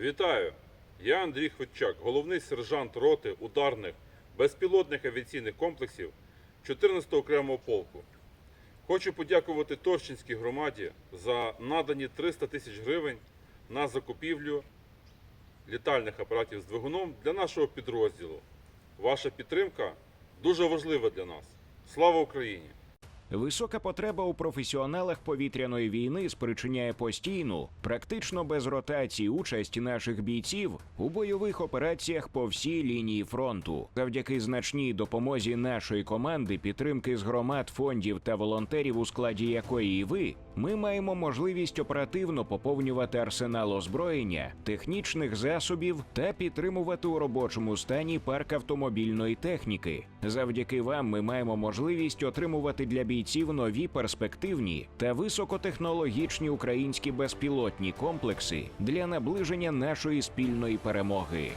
Вітаю! Я Андрій Ходчак, головний сержант роти ударних безпілотних авіаційних комплексів 14-го окремого полку. Хочу подякувати Торчинській громаді за надані 300 тисяч гривень на закупівлю літальних апаратів з двигуном для нашого підрозділу. Ваша підтримка дуже важлива для нас. Слава Україні! Висока потреба у професіоналах повітряної війни спричиняє постійну, практично без ротації участь наших бійців у бойових операціях по всій лінії фронту. Завдяки значній допомозі нашої команди, підтримки з громад, фондів та волонтерів, у складі якої і ви, ми маємо можливість оперативно поповнювати арсенал озброєння, технічних засобів та підтримувати у робочому стані парк автомобільної техніки. Завдяки вам ми маємо можливість отримувати для бійців нові перспективні та високотехнологічні українські безпілотні комплекси для наближення нашої спільної перемоги.